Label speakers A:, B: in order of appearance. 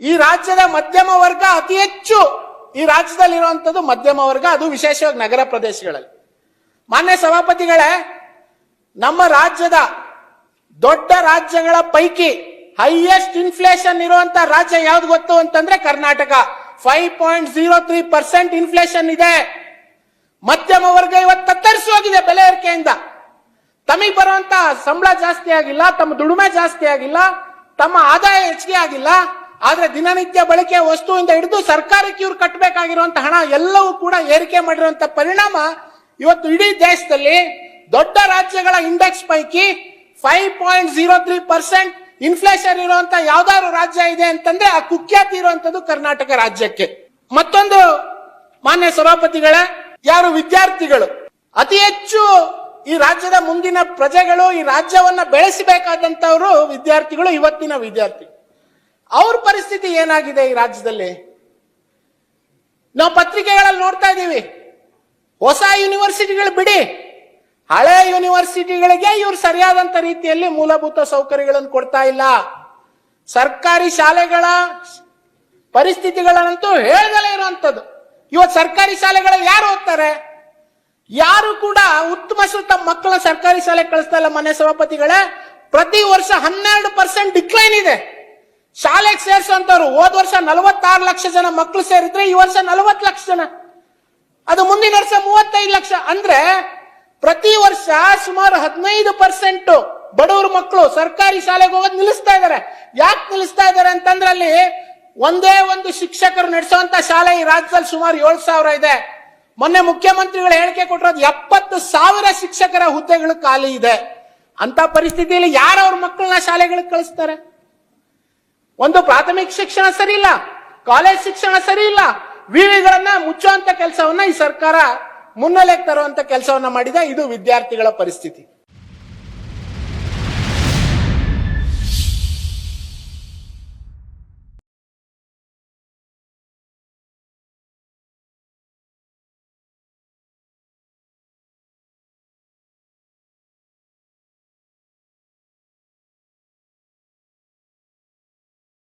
A: ಈ ರಾಜ್ಯದ ಮಧ್ಯಮ ವರ್ಗ ಅತಿ ಹೆಚ್ಚು ಈ ರಾಜ್ಯದಲ್ಲಿರುವಂಥದ್ದು ಮಧ್ಯಮ ವರ್ಗ, ಅದು ವಿಶೇಷವಾಗಿ ನಗರ ಪ್ರದೇಶಗಳಲ್ಲಿ. ಮಾನ್ಯ ಸಭಾಪತಿಗಳೇ, ನಮ್ಮ ರಾಜ್ಯದ ದೊಡ್ಡ ರಾಜ್ಯಗಳ ಪೈಕಿ ಹೈಯೆಸ್ಟ್ ಇನ್ಫ್ಲೇಷನ್ ಇರುವಂತ ರಾಜ್ಯ ಯಾವ್ದು ಗೊತ್ತು ಅಂತಂದ್ರೆ Karnataka. Five point zero three percent inflation ಇದೆ. ಮಧ್ಯಮ ವರ್ಗ ಇವತ್ತು ತತ್ತರಿಸಿ ಹೋಗಿದೆ ಬೆಲೆ ಏರಿಕೆಯಿಂದ. ತಮಗೆ ಬರುವಂತ ಸಂಬಳ ಜಾಸ್ತಿ ಆಗಿಲ್ಲ, ತಮ್ಮ ದುಡಿಮೆ ಜಾಸ್ತಿ ಆಗಿಲ್ಲ, ತಮ್ಮ ಆದಾಯ ಹೆಚ್ಚಿಗೆ ಆಗಿಲ್ಲ. ಆದ್ರೆ ದಿನನಿತ್ಯ ಬಳಕೆ ವಸ್ತುವಿಂದ ಹಿಡಿದು ಸರ್ಕಾರಕ್ಕೆ ಇವ್ರು ಕಟ್ಟಬೇಕಾಗಿರುವಂತ ಹಣ ಎಲ್ಲವೂ ಕೂಡ ಏರಿಕೆ ಮಾಡಿರುವಂತ ಪರಿಣಾಮ ಇವತ್ತು ಇಡೀ ದೇಶದಲ್ಲಿ ದೊಡ್ಡ ರಾಜ್ಯಗಳ ಇಂಡೆಕ್ಸ್ ಪೈಕಿ five point zero three percent inflation ಇರುವಂತ ಯಾವ್ದಾದ್ರು ರಾಜ್ಯ ಇದೆ ಅಂತಂದ್ರೆ ಆ ಕುಖ್ಯಾತಿ ಇರುವಂತದ್ದು ಕರ್ನಾಟಕ ರಾಜ್ಯಕ್ಕೆ. ಮತ್ತೊಂದು ಮಾನ್ಯ ಸಭಾಪತಿಗಳ, ಯಾರು ವಿದ್ಯಾರ್ಥಿಗಳು? ಅತಿ ಹೆಚ್ಚು ಈ ರಾಜ್ಯದ ಮುಂದಿನ ಪ್ರಜೆಗಳು ಈ ರಾಜ್ಯವನ್ನ ಬೆಳೆಸಬೇಕಾದಂತವರು ವಿದ್ಯಾರ್ಥಿಗಳು, ಇವತ್ತಿನ ವಿದ್ಯಾರ್ಥಿ ಅವ್ರ ಪರಿಸ್ಥಿತಿ ಏನಾಗಿದೆ ಈ ರಾಜ್ಯದಲ್ಲಿ? ನಾವು ಪತ್ರಿಕೆಗಳಲ್ಲಿ ನೋಡ್ತಾ ಇದ್ದೀವಿ. ಹೊಸ ಯೂನಿವರ್ಸಿಟಿಗಳು ಬಿಡಿ. ಹಳೆ ಯೂನಿವರ್ಸಿಟಿಗಳಿಗೆ ಇವ್ರು ಸರಿಯಾದಂತ ರೀತಿಯಲ್ಲಿ ಮೂಲಭೂತ ಸೌಕರ್ಯಗಳನ್ನು ಕೊಡ್ತಾ ಇಲ್ಲ. ಸರ್ಕಾರಿ ಶಾಲೆಗಳ ಪರಿಸ್ಥಿತಿಗಳನ್ನಂತೂ ಹೇಳ್ದಲೇ ಇರುವಂತದ್ದು ಇವತ್ತು ಸರ್ಕಾರಿ ಶಾಲೆಗಳಲ್ಲಿ ಯಾರು ಓದ್ತಾರೆ? ಯಾರು ಕೂಡ ಉತ್ತಮ ತಮ್ಮ ಮಕ್ಕಳ ಸರ್ಕಾರಿ ಶಾಲೆ ಕಳಿಸ್ತಾ ಇಲ್ಲ. ಮನೆ ಸಭಾಪತಿಗಳೇ, ಪ್ರತಿ ವರ್ಷ ಹನ್ನೆರಡು ಪರ್ಸೆಂಟ್ ಡಿಕ್ಲೈನ್ ಇದೆ. ಶಾಲೆಗೆ ಸೇರಿಸುವಂತವ್ರು ಹೋದ್ ವರ್ಷ ನಲವತ್ತಾರು ಲಕ್ಷ ಜನ ಮಕ್ಕಳು ಸೇರಿದ್ರೆ ಈ ವರ್ಷ ನಲವತ್ತು ಲಕ್ಷ ಜನ. ಅದು ಮುಂದಿನ ವರ್ಷ ಮೂವತ್ತೈದು ಲಕ್ಷ. ಅಂದ್ರೆ ಪ್ರತಿ ವರ್ಷ ಸುಮಾರು ಹದಿನೈದು ಪರ್ಸೆಂಟ್ ಬಡವರು ಮಕ್ಕಳು ಸರ್ಕಾರಿ ಶಾಲೆಗೆ ಹೋಗೋದು ನಿಲ್ಲಿಸ್ತಾ ಇದ್ದಾರೆ ಯಾಕೆ ನಿಲ್ಲಿಸ್ತಾ ಇದ್ದಾರೆ ಅಂತಂದ್ರೆ ಅಲ್ಲಿ ಒಂದೇ ಒಂದು ಶಿಕ್ಷಕರು ನಡೆಸುವಂತ ಶಾಲೆ ಈ ರಾಜ್ಯದಲ್ಲಿ ಸುಮಾರು ಏಳು ಸಾವಿರ ಇದೆ. ಮೊನ್ನೆ ಮುಖ್ಯಮಂತ್ರಿಗಳು ಹೇಳಿಕೆ ಕೊಟ್ಟಿರೋದು ಎಪ್ಪತ್ತು ಸಾವಿರ ಶಿಕ್ಷಕರ ಹುದ್ದೆಗಳು ಖಾಲಿ ಇದೆ. ಅಂತ ಪರಿಸ್ಥಿತಿಯಲ್ಲಿ ಯಾರು ಅವ್ರ ಮಕ್ಕಳನ್ನ ಶಾಲೆಗಳಿಗೆ ಕಳಿಸ್ತಾರೆ? ಒಂದು ಪ್ರಾಥಮಿಕ ಶಿಕ್ಷಣ ಸರಿ ಇಲ್ಲ ಕಾಲೇಜ್ ಶಿಕ್ಷಣ ಸರಿ ಇಲ್ಲ ವಿವಿಗಳನ್ನ ಮುಚ್ಚುವಂತ ಕೆಲಸವನ್ನ ಈ ಸರ್ಕಾರ ಮುನ್ನೆಲೆಗೆ ತರುವಂತ ಕೆಲಸವನ್ನ ಮಾಡಿದೆ. ಇದು ವಿದ್ಯಾರ್ಥಿಗಳ ಪರಿಸ್ಥಿತಿ.